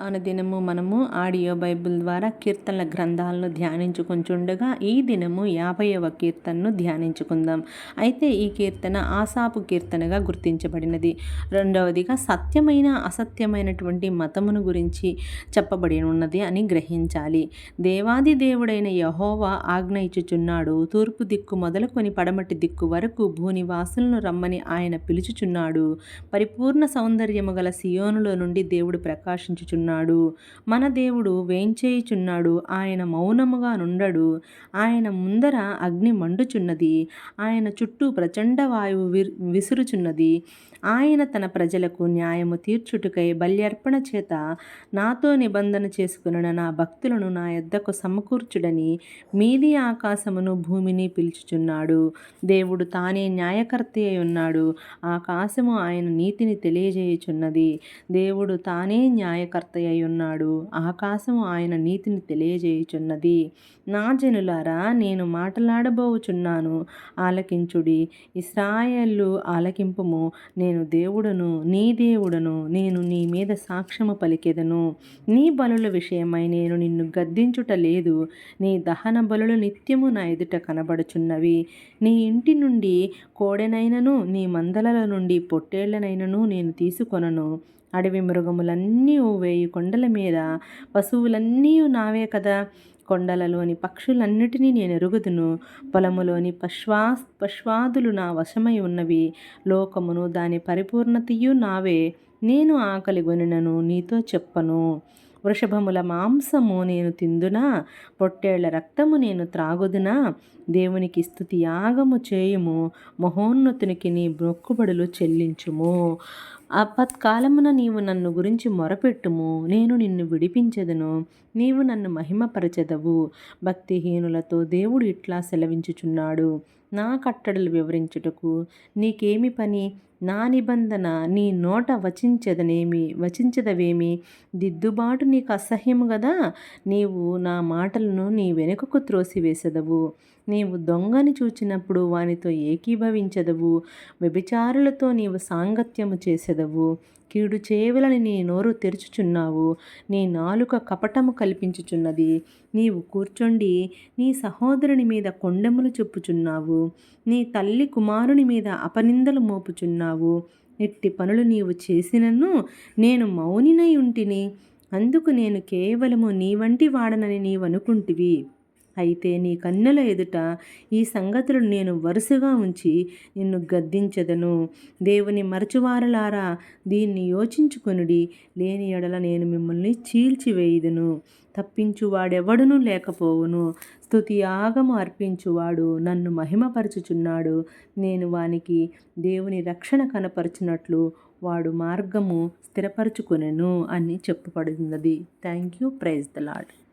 అనుదినము మనము audio Bible ద్వారా కీర్తనల గ్రంథాలను ధ్యానించుకుంటుండగా ఈ దినము యాభైవ కీర్తనను ధ్యానించుకుందాం. అయితే ఈ కీర్తన ఆసాపు కీర్తనగా గుర్తించబడినది. రెండవదిగా సత్యమైన అసత్యమైనటువంటి మతమును గురించి చెప్పబడి ఉన్నది అని గ్రహించాలి. దేవాది దేవుడైన యహోవా ఆజ్ఞ ఇచ్చుచున్నాడు. తూర్పు దిక్కు మొదలుకొని పడమటి దిక్కు వరకు భూనివాసులను రమ్మని ఆయన పిలుచుచున్నాడు. పరిపూర్ణ సౌందర్యము గల సియోనులో నుండి దేవుడు ప్రకాశించుచున్నాడు. మన దేవుడు వేంచేయుచున్నాడు ఆయన మౌనముగా నుండడు. ఆయన ముందర అగ్ని మండుచున్నది. ఆయన చుట్టూ ప్రచండ వాయువు విసురుచున్నది. ఆయన తన ప్రజలకు న్యాయము తీర్చుటకై బల్యర్పణ చేత నాతో నిబంధన చేసుకున్న నా భక్తులను నా యొద్దకు సమకూర్చుడని మీది ఆకాశమును భూమిని పిలుచుచున్నాడు. దేవుడు తానే న్యాయకర్త అయి ఉన్నాడు. ఆకాశము ఆయన నీతిని తెలియజేయుచున్నది. దేవుడు తానే న్యాయకర్త అయి ఉన్నాడు ఆకాశము ఆయన నీతిని తెలియజేయుచున్నది. నా జనులారా నేను మాట్లాడబోచున్నాను. ఆలకించుడి. ఇస్రాయల్లు ఆలకింపుము. నేను దేవుడను నీ దేవుడను నేను నీ మీద సాక్ష్యము పలికెదను. నీ బలుల విషయమై నేను నిన్ను గద్దించుట లేదు. నీ దహన బలులు నిత్యము నా ఎదుట కనబడుచున్నవి. నీ ఇంటి నుండి కోడెనైనను నీ మందలల నుండి పొట్టేళ్ళనైనను నేను తీసుకొనను. అడవి మృగములన్నీ వేయి కొండల మీద పశువులన్నీ నావే కదా. కొండలలోని పక్షులన్నిటినీ నేను ఎరుగుదును. పొలములోని పశ్వా పశ్వాదులు నా వశమై ఉన్నవి. లోకమును దాని పరిపూర్ణతయు నావే. నేను ఆకలి గొనినను నీతో చెప్పను. వృషభముల మాంసము నేను తిందునా? పొట్టేళ్ళ రక్తము నేను త్రాగుదునా? దేవునికి స్థుతి యాగము చేయుము. మహోన్నతునికి నీ మొక్కుబడులు చెల్లించుము. ఆపత్కాలమున నీవు నన్ను గురించి మొరపెట్టుము నేను నిన్ను విడిపించెదను నీవు నన్ను మహిమపరచెదవు. భక్తిహీనులతో దేవుడు ఇట్లా సెలవించుచున్నాడు. నా కట్టడలు వివరించుటకు నీకేమి పని? నా నిబంధన నీ నోట వచించదనేమి వచించదవేమి? దిద్దుబాటు నీకు అసహ్యము కదా నీవు నా మాటలను నీ వెనుకకు త్రోసివేసెదవు. నీవు దొంగని చూచినప్పుడు వానితో ఏకీభవించదవు వ్యభిచారులతో నీవు సాంగత్యము చేసెదవు. కీడు చేయవలని నీ నోరు తెరుచుచున్నావు నీ నాలుక కపటము కల్పించుచున్నది. నీవు కూర్చొండి నీ సహోదరుని మీద కొండెములు చెప్పుచున్నావు నీ తల్లి కుమారుని మీద అపనిందలు మోపుచున్నావు. ఎట్టి పనులు నీవు చేసినను నేను మౌనినై ఉంటిని అందుకు నేను కేవలము నీ వంటి వాడనని నీవనుకుంటివి. అయితే నీ కన్నుల ఎదుట ఈ సంగతులు నేను వరుసగా ఉంచి నిన్ను గద్దించదను. దేవుని మరచువారలారా దీన్ని యోచించుకొనుడి. లేని ఎడల నేను మిమ్మల్ని చీల్చివేయుదును. తప్పించువాడెవడునూ లేకపోవును. స్థుతి యాగము అర్పించువాడు నన్ను మహిమపరచుచున్నాడు. నేను వానికి దేవుని రక్షణ కనపరచినట్లు వాడు మార్గము స్థిరపరచుకొనెను అని చెప్పబడినది. Thank you. Praise the Lord